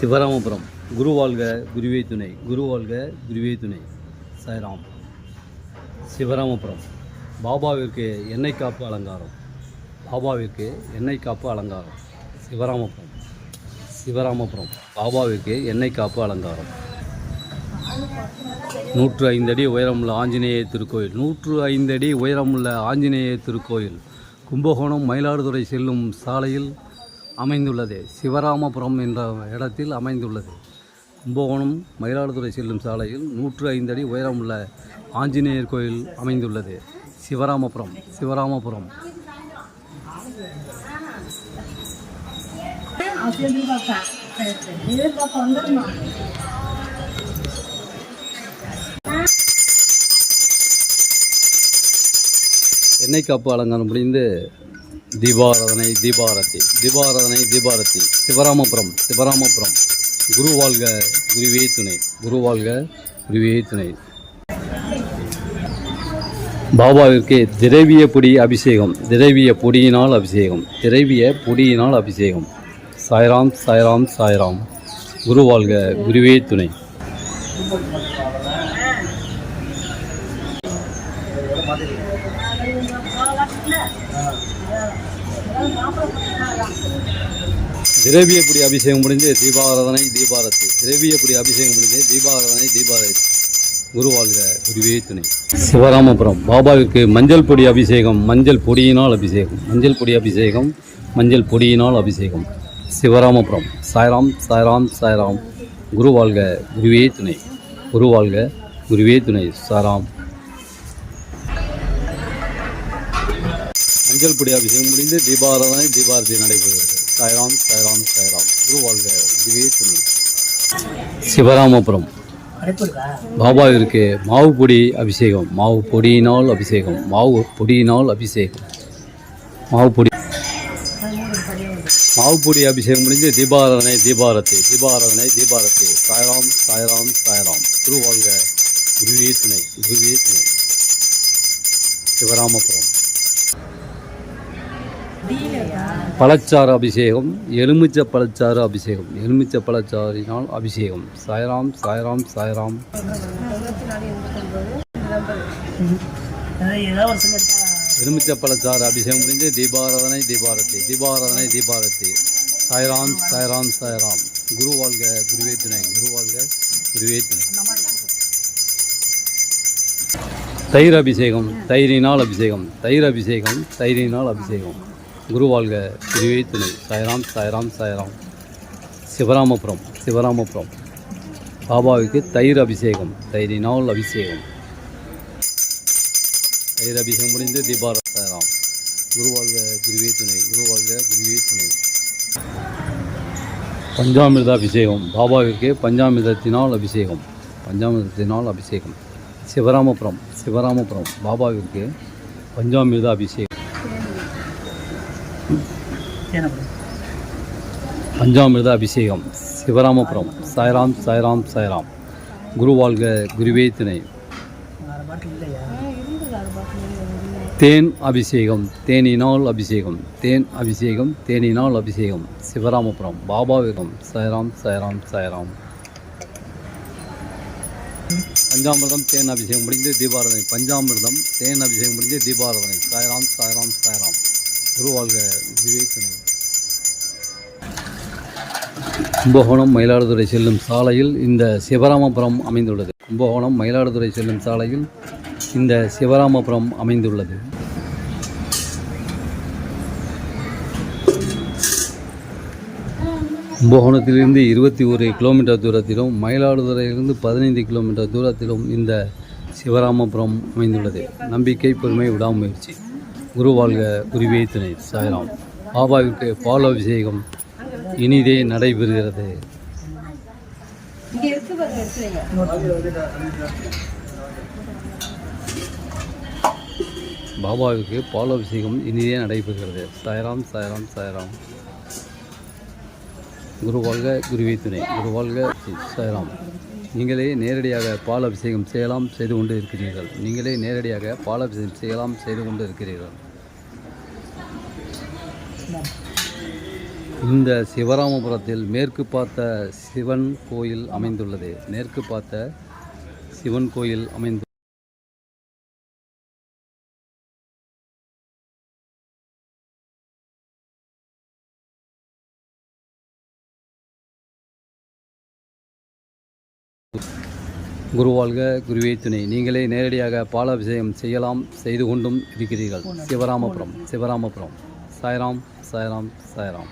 சிவராமபுரம். குரு வாழ்க குருவே துணை. குரு வாழ்க குருவே துணை. சாய்ராம். சிவராமபுரம். பாபாவிற்கு எண்ணெய் காப்பு அலங்காரம். பாபாவிற்கு எண்ணெய் காப்பு அலங்காரம். சிவராமபுரம். சிவராமபுரம். பாபாவிற்கு எண்ணெய் காப்பு அலங்காரம். நூற்று ஐந்தடி உயரமுள்ள ஆஞ்சநேய திருக்கோயில். நூற்று ஐந்தடி உயரமுள்ள ஆஞ்சநேய திருக்கோயில். கும்பகோணம் மயிலாடுதுறை செல்லும் சாலையில் அமைந்துள்ளது. சிவராமபுரம் என்ற இடத்தில் அமைந்துள்ளது. கும்பகோணம் மயிலாடுதுறை செல்லும் சாலையில் நூற்று ஐந்து அடி உயரமுள்ள ஆஞ்சநேயர் கோயில் அமைந்துள்ளது. சிவராமபுரம் சிவராமபுரம். எண்ணெய் காப்பு அலங்காரம் முடிந்து தீபாராதனை தீபாரதி தீபாராதனை தீபாரதி சிவராமபுரம் சிவராமபுரம். குரு வாழ்க குருவே துணை. குரு வாழ்க குருவே துணை. பாபாவிற்கு திரவிய பொடி அபிஷேகம் திரவிய பொடியினால் அபிஷேகம் திரவிய பொடியினால் அபிஷேகம். சாய்ராம் சாய்ராம் சாய்ராம். குரு வாழ்க குருவே துணை. திரவியப்படி அபிஷேகம் முடிஞ்சு தீபாராதனை தீபாரத்து. திரவியப்படி அபிஷேகம் முடிஞ்சு தீபாராதனை தீபாரத்து. குருவாழ்க குருவே துணை. சிவராமபுரம் பாபாவிற்கு மஞ்சள் பொடி அபிஷேகம் மஞ்சள் பொடியினால் அபிஷேகம். மஞ்சள் பொடி அபிஷேகம் மஞ்சள் பொடியினால் அபிஷேகம். சிவராமபுரம் சாய்ராம் சாய்ராம் சாய்ராம். குருவாழ்க குருவே துணை. குருவாழ்க குருவே துணை சாராம் மஞ்சள் பொடி அபிஷேகம் முடிந்து தீபாராதனை தீபாரதி நடைபெறுகிறது. சாய்ராம் சாய்ராம் சாய்ராம். குருவாழ்க குருவே துணை. சிவராமபுரம். பாபாவிற்கு மாவு பொடி அபிஷேகம். மாவு பொடியினால் அபிஷேகம். மாவு பொடியினால் அபிஷேகம். மாவு பொடி. மாவு பொடி அபிஷேகம் முடிஞ்சு தீபாராதனை தீபாரதி. தீபாராதனை தீபாரதி. சாய்ராம் சாய்ராம் சாய்ராம். குருவாழ்க குருவே துணை. குருவே துணை. சிவராமபுரம். பழச்சாறு அபிஷேகம் எலுமிச்ச பழச்சாறு அபிஷேகம். எலுமிச்ச பழச்சாறினால் அபிஷேகம். சாய்ராம் சாய்ராம் சாய்ராம். எலுமிச்ச பழச்சாறு அபிஷேகம் முடிஞ்சு தீபாராதனை தீபாரதி தீபாராதனை தீபாரதி. சாய்ராம் சாய்ராம் சாய்ராம். குரு வாழ்க குருவே துணை. குரு வாழ்க குருவே துணை. தயிர் அபிஷேகம் தயிரினால் அபிஷேகம். தயிர் அபிஷேகம் தயிரினால் அபிஷேகம். குரு வாழ்க குருவே துணை. சாய்ராம் சாய்ராம் சாய்ராம். சிவராமபுரம் சிவராமபுரம். பாபாவுக்கு தயிர் அபிஷேகம் தயிரினால் அபிஷேகம். தயிர் அபிஷேகம் முடிந்து தீபார சாய்ராம். குரு வாழ்க குருவே துணை குரு வாழ்க குருவே துணை. பஞ்சாமிர்த அபிஷேகம். பாபாவிற்கு பஞ்சாமிர்தத்தினால் அபிஷேகம். பஞ்சாமிர்தத்தினால் அபிஷேகம். சிவராமபுரம் சிவராமபுரம். பாபாவிற்கு பஞ்சாமிர்த அபிஷேகம். பஞ்சாமிர்த அபிஷேகம் சிவராமபுரம். சாய்ராம் சாய்ராம் சாய்ராம். குரு வாழ்க குருவே துணை. தேன் அபிஷேகம் தேனினால் அபிஷேகம் தேன் அபிஷேகம் தேனினால் அபிஷேகம். சிவராமபுரம் பாபாவிடம் சாய்ராம் சாய்ராம் சாய்ராம். பஞ்சாமிர்தம் தேன் அபிஷேகம் முடிந்து தீபாராதனை. பஞ்சாமிர்தம் தேன் அபிஷேகம் முடிந்து தீபாராதனை. சாய்ராம் சாய்ராம் சாய்ராம். குருவாழ்க குருவே துணை. கும்பகோணம் மயிலாடுதுறை செல்லும் சாலையில் இந்த சிவராமபுரம் அமைந்துள்ளது. கும்பகோணம் மயிலாடுதுறை செல்லும் சாலையில் இந்த சிவராமபுரம் அமைந்துள்ளது. கும்பகோணத்திலிருந்து இருபத்தி ஒரு கிலோமீட்டர் தூரத்திலும் மயிலாடுதுறையிலிருந்து பதினைந்து கிலோமீட்டர் தூரத்திலும் இந்த சிவராமபுரம் அமைந்துள்ளது. நம்பிக்கை பொறுமை விடாமுயற்சி. குரு வாழ்க துணை சாய்ராம். பாபாவிற்கு பால் அபிஷேகம் இனிதே நடைபெறுகிறது. பாபாவுக்கு பாலாபிஷேகம் இனிதே நடைபெறுகிறது. சாய்ராம் சாய்ராம் சாய்ராம். குரு வாழ்க துணை. குரு வாழ்க சாய்ராம். நீங்களே நேரடியாக பால் அபிஷேகம் செய்யலாம் செய்து கொண்டு இருக்கிறீர்கள். நீங்களே நேரடியாக பால் அபிஷேகம் செய்யலாம் செய்து கொண்டு இருக்கிறீர்கள். இந்த சிவராமபுரத்தில் மேற்கு பார்த்த சிவன் கோயில் அமைந்துள்ளது. மேற்கு பார்த்த சிவன் கோயில் அமைந்து குருவாழ்க குருவே துணை. நீங்களே நேரடியாக பாலாபிஷேகம் செய்யலாம் செய்து கொண்டும் இருக்கிறீர்கள். சிவராமபுரம் சிவராமபுரம். சாய்ராம் சாய்ராம் சாய்ராம்.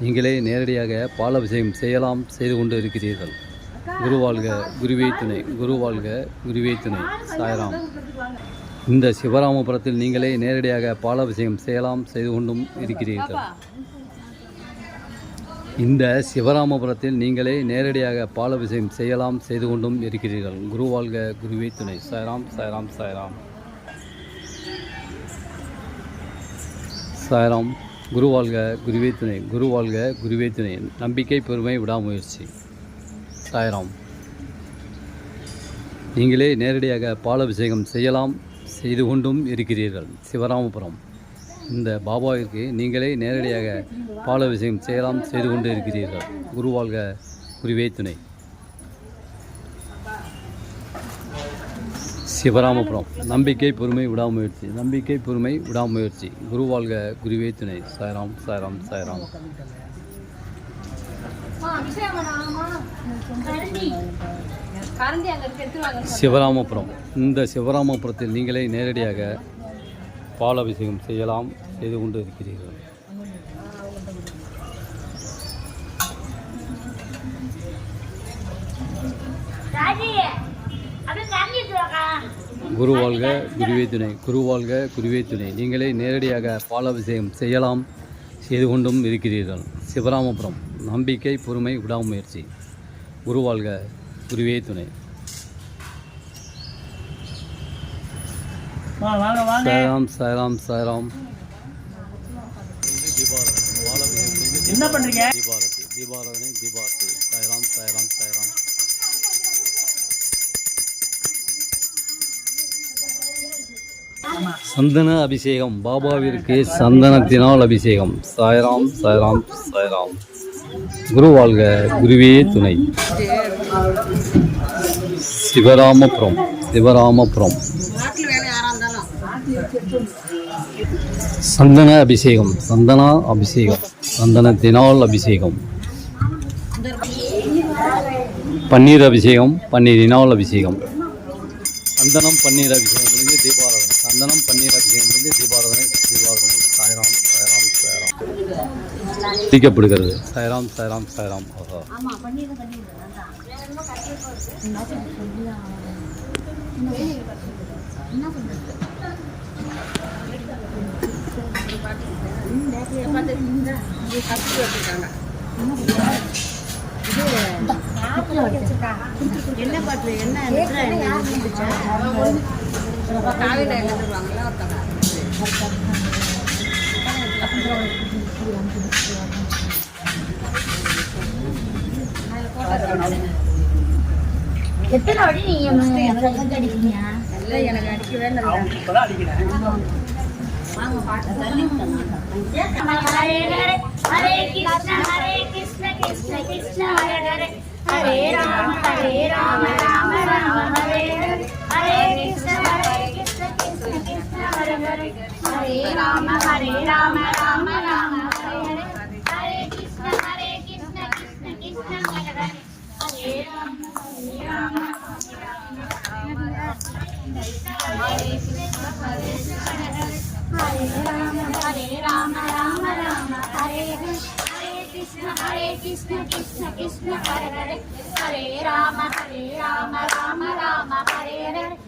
நீங்களே நேரடியாக பாலபிஷேகம் செய்யலாம் செய்து கொண்டு இருக்கிறீர்கள். குருவாழ்க குருவே துணை குருவாழ்க குருவே துணை. சாய்ராம். இந்த சிவராமபுரத்தில் நீங்களே நேரடியாக பாலாபிஷேகம் செய்யலாம் செய்து கொண்டும் இருக்கிறீர்கள். இந்த சிவராமபுரத்தில் நீங்களே நேரடியாக பாலபிஷேகம் செய்யலாம் செய்து கொண்டும் இருக்கிறீர்கள். குருவாழ்க குருவே துணை. சாய்ராம் சாய்ராம் சாய்ராம். சாய்ராம். குருவாழ்க குருவே துணை குருவாழ்க குருவே துணை. நம்பிக்கை பெருமை விடாமுயற்சி. சாயராம். நீங்களே நேரடியாக பாலாபிஷேகம் செய்யலாம் செய்து கொண்டும் இருக்கிறீர்கள். சிவராமபுரம். இந்த பாபாவிற்கு நீங்களே நேரடியாக பாலாபிஷேகம் செய்யலாம் செய்து கொண்டு இருக்கிறீர்கள். குருவாழ்க குருவே துணை. சிவராமபுரம். நம்பிக்கை பொறுமை விடாமுயற்சி. நம்பிக்கை பொறுமை விடாமுயற்சி. குருவாழ்க குருவே துணை. சாய்ராம் சாய்ராம் சாய்ராம். சிவராமபுரம். இந்த சிவராமபுரத்தில் நீங்களே நேரடியாக பாலாபிஷேகம் செய்யலாம் செய்து கொண்டு இருக்கிறீர்கள். குருவாழ்க குருவே துணை. குருவாழ்க குருவே துணை. நீங்களே நேரடியாக பாலாபிஷேகம் செய்யலாம் செய்து கொண்டும் இருக்கிறீர்கள். சிவராமபுரம் நம்பிக்கை பொறுமை விடாமுயற்சி. குருவாழ்க குருவே துணை. சாய்ராம் சாய்ராம் சாய்ராம். தீபாரதி தீபாராதனை தீபாரதி. சாய்ராம் சாய்ராம் சாய்ராம். சந்தன அபிஷேகம் பாபாவிற்கு சந்தனத்தினால் அபிஷேகம். சாய்ராம் சாய்ராம் சாய்ராம். குரு வாழ்க குருவே துணை. சிவராமபுரம் சிவராமபுரம். சந்தன அபிஷேகம் சந்தனா அபிஷேகம் சந்தனத்தினால் அபிஷேகம். பன்னீர் அபிஷேகம் பன்னீரினால் அபிஷேகம். சந்தனம் பன்னீர் அபிஷேகம். சந்தனம் பன்னீர் அபிஷேகம் தீபாராதனை தீபாராதனை சாய்ராம் சாய்ராம் சாய்ராம் தீக்கப்படுகிறது சாய்ராம் சாய்ராம் சாய்ராம் ஆஹா என்ன பாட்டு என்ன எத்தனை வாட்டி நீங்க அடிக்கிறீங்க? இல்லை எனக்கு அடிக்கவே Hare Krishna Hare Krishna Krishna Krishna Hare Hare. Hare Rama Hare Rama. Rama Rama Rama Hare Krishna Hare Krishna Krishna Krishna Hare Rama Rama Hare Krishna Hare Rama Hare Rama Rama Rama Hare Krishna Krishna Hare Krishna Krishna Krishna Hare Hare Hare Rama Hare Rama Rama Rama Hare Hare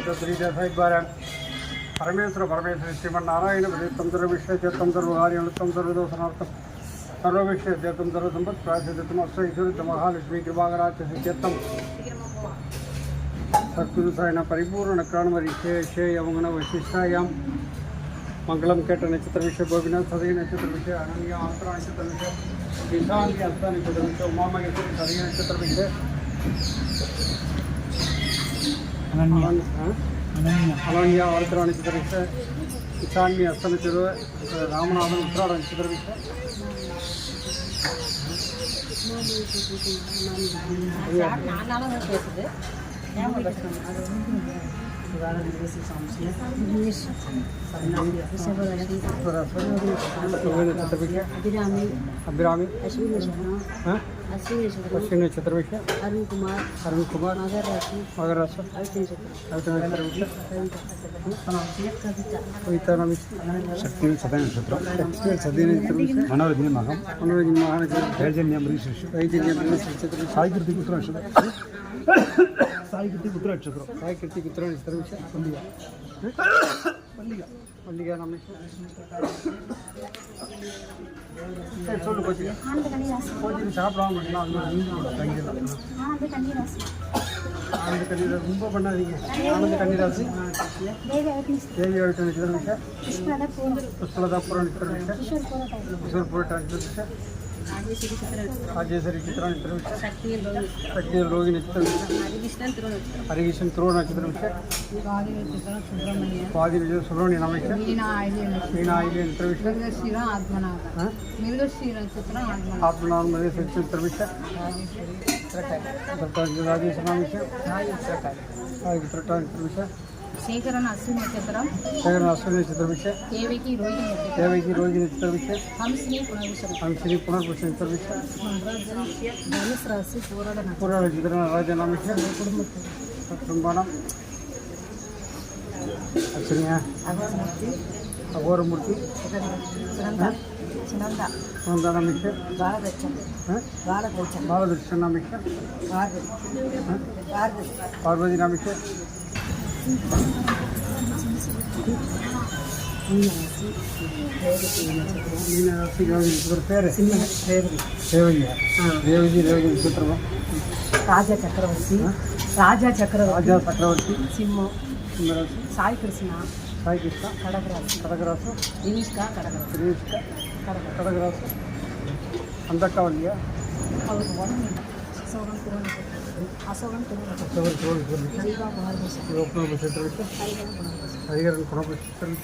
ಮೂವತ್ತೀಜ ಸೈಬಾರನ್ Parameshwara Parameshwara Srimannarayana ಪ್ರತಿತ್ತಂ ಸರ್ವವಿಷಯ ಚೇತ್ತಂ ಸರ್ವಕಾರ್ಯ ಅನುತ್ತಂ ಸರ್ವದೋಷನಾರ್ಥಂ ಸರ್ವವಿಷಯ ಚೇತ್ತಂ ಸರ್ವಸಂಪತ್ ಪ್ರಾಶ್ಯತಮ ಅಶ್ವೈಶ್ವರಿತ Mahalakshmi ಕೃಪಾಕರಾಚ ಚೇತ್ತಂ ಸತ್ಪುರುಷಾಯಣ ಪರಿಪೂರ್ಣ ಕ್ರಾಣಮರಿ ಶೇ ಶೇ ಯಮಗಣ ವಶಿಷ್ಠಾಯಾಮ್ மங்களம் கேட்ட நட்சத்திர விஷய கோபிநாத் சதய நட்சத்திர விஷய அனன்யா ஆந்திரா நட்சத்திர விஷய விஷாங்கி அஸ்தா நட்சத்திர விஷய உமாமகேஸ்வரி சதய நட்சத்திர விஷய அனன்யா. ஆர்த்ரா நட்சத்திர விஷய விஷாங்கி அஸ்த நட்சத்திர ராமநாதன் உத்ராட நட்சத்திர விஷய பேசுது. अश्विन अश्विनी अरुण कुमार अरुण कुमार मगर मगर मनोरंजन मनोरंजन महान वैजन्यम साहित्य சாய் கட்டி குத்திர நட்சத்திரம் சாய் கட்டி குத்திர நட்சத்திரம் மல்லிகா பள்ளிகா பள்ளிகா நம்ம சரி சொல்லு கோச்சிங்க கோச்சிங்க சாப்பிடாம பண்ணலாம் அது மாதிரி நீங்களோட ஆனந்த கண்ணீர் ரொம்ப பண்ணாதீங்க ஆனந்த கண்ணீராசி தேவி அழுத்த நட்சத்திரம் புஷ்பலதா பூர நட்சத்திரம் கிஷோர் பூரட்டா ராஜேஸ்வரி சித்திரம் சக்தியின் ரோகி நட்சத்திரம் ஹரிகிருஷ்ணன் திருவண நட்சத்திரம் சுவாதி விஜயம் சுப்பிரமணிய அமைச்சர் மீனாயிலே நட்சத்திரம் ஆத்மநாதம் நட்சத்திரம் ராஜேஸ்வரன் அமைச்சர் శేఖరన్ అశ్విని నక్షత్రం శేఖరన్ అశ్విని నక్షత్రం విషయ దేవకి రోహిణి నక్షత్రం దేవకి రోహిణి నక్షత్రం విషయ హంసిని పునర్విషయం హంసిని పునర్విషయం నక్షత్రం విషయ ధనుసు రాశి పోరాడ పోరాడ నక్షత్రం రాజన విషయ కుటుంబం కుటుంబం అశ్వినియా అఘోరమూర్తి సునంద సునంద సునంద నమిష బాలదర్శన్ బాలదర్శన్ బాలదర్శన్ నమిష పార్వతి పార్వతి నమిష ರಾಜ ಚಕ್ರವರ್ತಿ. ರಾಜ ಚಕ್ರವರ್ತಿ. ಚಕ್ರವರ್ತಿ. ಸಿಂಹ. ಸಾಯಿ ಕೃಷ್ಣ. ಸಾಯಿ ಕೃಷ್ಣ. ಕಡಗರಾಸು ಕಡಗರಾಸು ದಿನೀಶ್ಕ ಕಡಗರಾಸು ಕಡಗ ಕಡಗರಾಸು ಅಂದಕ್ಕವಲ್ಲಿಯ? ಅವರು ಒಂದು ಸೌರಂ அசோகன் அசோகன் கோவில் ஹரிகரன் குணபுஷ்டர் ஹரிகரன் குணபுஷ்டர்